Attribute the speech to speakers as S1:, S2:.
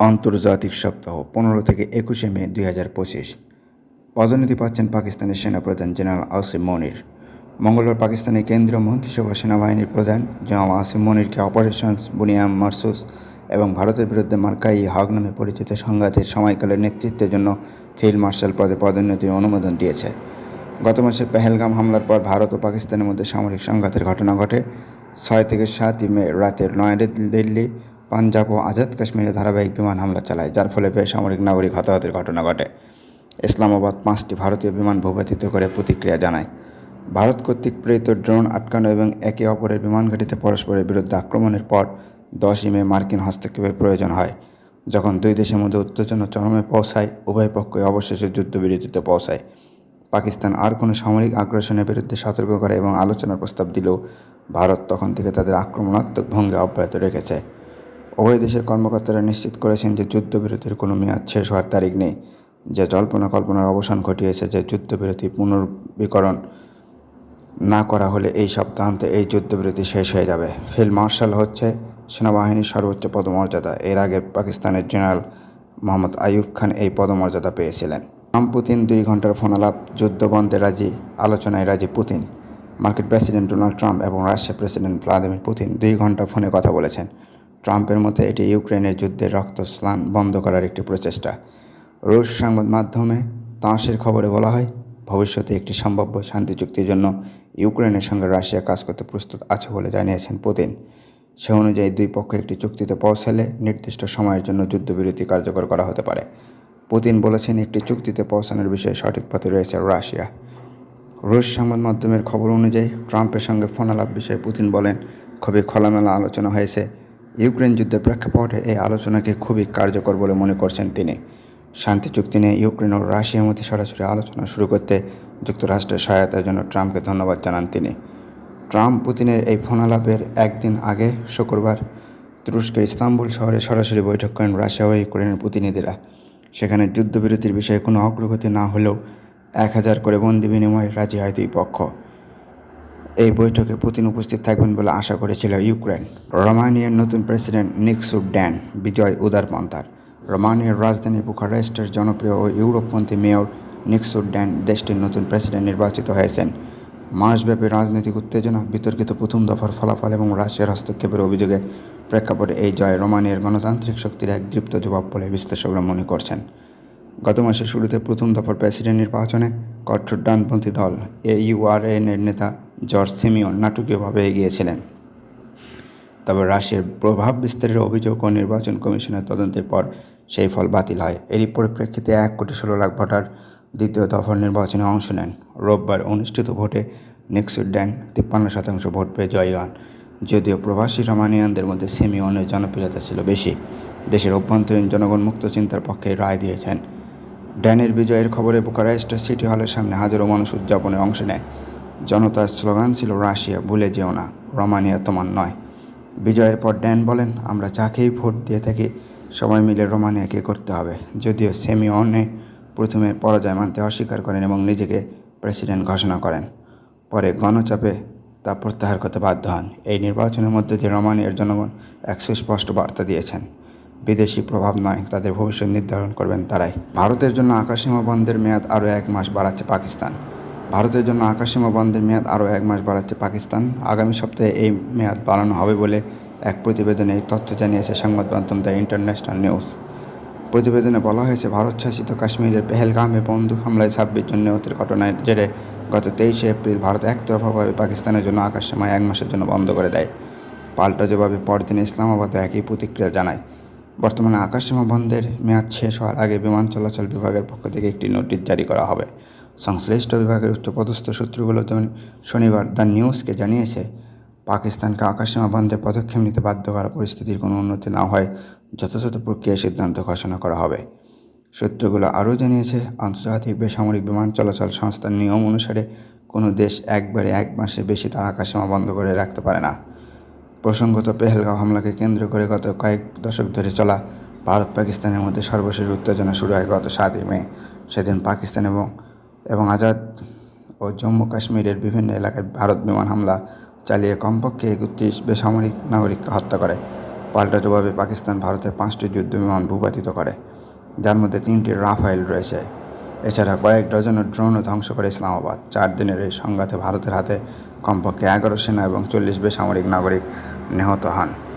S1: আন্তর্জাতিক সপ্তাহ, পনেরো থেকে একুশে মে দুই হাজার পঁচিশ। পদোন্নতি পাচ্ছেন পাকিস্তানের সেনাপ্রধান জেনারেল আসিম মনির। মঙ্গলবার পাকিস্তানের কেন্দ্রীয় মন্ত্রিসভা সেনাবাহিনীর প্রধান জেনারেল আসিম মনিরকে অপারেশনস বুনিয়াম মার্সুস এবং ভারতের বিরুদ্ধে মার্কাই হক নামে পরিচিত সংঘাতের সময়কালের নেতৃত্বের জন্য ফিল্ড মার্শাল পদে পদোন্নতির অনুমোদন দিয়েছে। গত মাসের পেহেলগাম হামলার পর ভারত ও পাকিস্তানের মধ্যে সামরিক সংঘাতের ঘটনা ঘটে। ছয় থেকে সাতই মে রাতের নয়াদিল্লি পাঞ্জাব ও আজাদ কাশ্মীরে ধারাবাহিক বিমান হামলা চালায়, যার ফলে বেসামরিক নাগরিক হতাহতের ঘটনা ঘটে। ইসলামাবাদ পাঁচটি ভারতীয় বিমান ভূপাতিত করে প্রতিক্রিয়া জানায়। ভারত কর্তৃক প্রেরিত ড্রোন আটকানো এবং একে অপরের বিমান ঘাঁটিতে পরস্পরের বিরুদ্ধে আক্রমণের পর দশই মে মার্কিন হস্তক্ষেপের প্রয়োজন হয়, যখন দুই দেশের মধ্যে উত্তেজনা চরমে পৌঁছায়, উভয় পক্ষই অবশেষে যুদ্ধবিরতিতে পৌঁছায়। পাকিস্তান আর কোনো সামরিক আগ্রাসনের বিরুদ্ধে সতর্ক করে এবং আলোচনার প্রস্তাব দিলেও ভারত তখন থেকে তাদের আক্রমণাত্মক ভঙ্গি অব্যাহত রেখেছে। উভয় দেশের কর্মকর্তারা নিশ্চিত করেছেন যে যুদ্ধবিরতির কোনো মেয়াদ শেষ হওয়ার তারিখ নেই, যে জল্পনা কল্পনার অবসান ঘটিয়েছে যে যুদ্ধবিরতি পুনর্বীকরণ না করা হলে এই সপ্তাহান্তে এই যুদ্ধবিরতি শেষ হয়ে যাবে। ফিল্ড মার্শাল হচ্ছে সেনাবাহিনীর সর্বোচ্চ পদমর্যাদা। এর আগে পাকিস্তানের জেনারেল মোহাম্মদ আইয়ুব খান এই পদমর্যাদা পেয়েছিলেন। ট্রাম্প, পুতিন দুই ঘণ্টার ফোনালাপ, যুদ্ধ বন্ধে রাজি, আলোচনায় রাজি পুতিন, মার্কিন প্রেসিডেন্ট ডোনাল্ড ট্রাম্প এবং রাশিয়ার প্রেসিডেন্ট ভ্লাদিমির পুতিন দুই ঘণ্টা ফোনে কথা বলেছেন। ট্রাম্পের মতে, এটি ইউক্রেনের যুদ্ধের রক্তস্নান বন্ধ করার একটি প্রচেষ্টা। রুশ সংবাদ মাধ্যমে তাঁসের খবরে বলা হয়, ভবিষ্যতে একটি সম্ভাব্য শান্তি চুক্তির জন্য ইউক্রেনের সঙ্গে রাশিয়া কাজ করতে প্রস্তুত আছে বলে জানিয়েছেন পুতিন। সে অনুযায়ী দুই পক্ষ একটি চুক্তিতে পৌঁছালে নির্দিষ্ট সময়ের জন্য যুদ্ধবিরতি কার্যকর করা হতে পারে। পুতিন বলেছেন, একটি চুক্তিতে পৌঁছানোর বিষয়ে সঠিক পথে রয়েছে রাশিয়া। রুশ সংবাদ মাধ্যমের খবর অনুযায়ী, ট্রাম্পের সঙ্গে ফোনালাপ বিষয়ে পুতিন বলেন, খুবই খোলামেলা আলোচনা হয়েছে। ইউক্রেন যুদ্ধের প্রেক্ষাপটে এই আলোচনাকে খুবই কার্যকর বলে মনে করছেন তিনি। শান্তি চুক্তি নিয়ে ইউক্রেন ও রাশিয়ার মধ্যে সরাসরি আলোচনা শুরু করতে যুক্তরাষ্ট্রের সহায়তার জন্য ট্রাম্পকে ধন্যবাদ জানান তিনি। ট্রাম্প পুতিনের এই ফোনালাপের একদিন আগে, শুক্রবার, তুরস্কের ইস্তাম্বুল শহরে সরাসরি বৈঠক করেন রাশিয়া ও ইউক্রেনের প্রতিনিধিরা সেখানে যুদ্ধবিরতির বিষয়ে কোনো অগ্রগতি না হলেও এক হাজার করে বন্দি বিনিময়ে রাজি হয় দুই পক্ষ। বৈঠকে পুতিন উপস্থিত থাকবেন বলে আশা করেছিল ইউক্রেন। রোমানিয়ার নতুন প্রেসিডেন্ট নিক্সু ড্যান, বিজয় উদারপন্থার। রোমানিয়ার রাজধানী বুখারেস্টের জনপ্রিয় ও ইউরোপপন্থী মেয়র নিক্সু ড্যান দেশটির নতুন প্রেসিডেন্ট নির্বাচিত হয়েছেন। মাসব্যাপী রাজনৈতিক উত্তেজনা, বিতর্কিত প্রথম দফার ফলাফল এবং রাশিয়ার হস্তক্ষেপের অভিযোগে প্রেক্ষাপটে এই জয় রোমানিয়ার গণতান্ত্রিক শক্তির এক দৃপ্ত জবাব বলে বিশ্লেষকরা মনে করছেন। গত মাসের শুরুতে প্রথম দফার প্রেসিডেন্ট নির্বাচনে কঠোর ডানপন্থী দল এইউআরএন এর নেতা জর্জ সিমিয়ন নাটকীয়ভাবে এগিয়েছিলেন। তবে রাশিয়ার প্রভাব বিস্তারের অভিযোগ ও নির্বাচন কমিশনের তদন্তের পর সেই ফল বাতিল হয়। এরই পরিপ্রেক্ষিতে এক কোটি ষোলো লাখ ভোটার দ্বিতীয় দফার নির্বাচনে অংশ নেন। রোববার অনুষ্ঠিত ভোটে নেক্সুড্যান তিপ্পান্ন শতাংশ ভোট পেয়ে জয়ী হন যদিও প্রবাসী রোমানিয়ানদের মধ্যে সিমিয়নের জনপ্রিয়তা ছিল বেশি। দেশের অভ্যন্তরীণ জনগণ মুক্ত চিন্তার পক্ষে রায় দিয়েছেন। ড্যানের বিজয়ের খবরে বুকারেস্টের সিটি হলের সামনে হাজারো মানুষ উদযাপনে অংশ নেয়। জনতার স্লোগান ছিল, রাশিয়া, ভুলে যেও না, রোমানিয়া তোমার নয়। বিজয়ের পর ড্যান বলেন, আমরা যাকেই ভোট দিয়ে থাকি, সবাই মিলে রোমানিয়াকে করতে হবে। যদিও সেমি সেমিওনে প্রথমে পরাজয় মানতে অস্বীকার করেন এবং নিজেকে প্রেসিডেন্ট ঘোষণা করেন। পরে গণচাপে তা প্রত্যাহার করতে বাধ্য হন। এই নির্বাচনের মধ্যে দিয়ে রোমানিয়ার জনগণ এক সুস্পষ্ট বার্তা দিয়েছেন, বিদেশি প্রভাব নয়, তাদের ভবিষ্যৎ নির্ধারণ করবেন তারাই। ভারতের জন্য আকাশসীমা বন্ধের মেয়াদ আরও এক মাস বাড়াচ্ছে পাকিস্তান। ভারতের জন্য আকাশসীমা বন্ধের মেয়াদ আরও এক মাস বাড়াচ্ছে পাকিস্তান। আগামী সপ্তাহে এই মেয়াদ বাড়ানো হবে বলে এক প্রতিবেদনে এই তথ্য জানিয়েছে সংবাদ মাধ্যম দ্য ইন্টারন্যাশনাল নিউজ। প্রতিবেদনে বলা হয়েছে ভারত শাসিত কাশ্মীরের পেহেলগামে বন্দুক হামলায় ছাব্বিশ জন নিহতের ঘটনায় জেরে গত তেইশে এপ্রিল ভারত একতরফাভাবে পাকিস্তানের জন্য আকাশসীমা এক মাসের জন্য বন্ধ করে দেয়। পাল্টা জবাবে পরদিন ইসলামাবাদে একই প্রতিক্রিয়া জানায়। বর্তমানে আকাশসীমা বন্ধের মেয়াদ শেষ হওয়ার আগে বিমান চলাচল বিভাগের পক্ষ থেকে একটি নোটিশ জারি করা হবে। সংশ্লিষ্ট বিভাগের উচ্চপদস্থ সূত্রগুলো শনিবার দ্য নিউজকে জানিয়েছে, পাকিস্তানকে আকাশসীমা বন্ধের পদক্ষেপ নিতে বাধ্য করা পরিস্থিতির কোনো উন্নতি না হয়, যথাযথ প্রক্রিয়ায় সিদ্ধান্ত ঘোষণা করা হবে। সূত্রগুলো আরও জানিয়েছে, আন্তর্জাতিক বেসামরিক বিমান চলাচল সংস্থার নিয়ম অনুসারে কোনো দেশ একবারে এক মাসের বেশি তার আকাশসীমা বন্ধ করে রাখতে পারে না। প্রসঙ্গত পেহেলগাঁও হামলাকে কেন্দ্র করে গত কয়েক দশক ধরে চলা ভারত পাকিস্তানের মধ্যে সর্বশেষ উত্তেজনা শুরু হয় গত সাতই মে। সেদিন পাকিস্তান এবং এবং আজাদ ও জম্মু কাশ্মীরের বিভিন্ন এলাকায় ভারত বিমান হামলা চালিয়ে কমপক্ষে একত্রিশ বেসামরিক নাগরিককে হত্যা করে। পাল্টা জবাবে পাকিস্তান ভারতের পাঁচটি যুদ্ধবিমান ভূপাতিত করে, যার মধ্যে তিনটি রাফাইল রয়েছে। এছাড়া কয়েক ডজনের ড্রোনও ধ্বংস করে ইসলামাবাদ। চার দিনের এই সংঘাতে ভারতের হাতে কমপক্ষে এগারো সেনা এবং চল্লিশ বেসামরিক নাগরিক নিহত হন।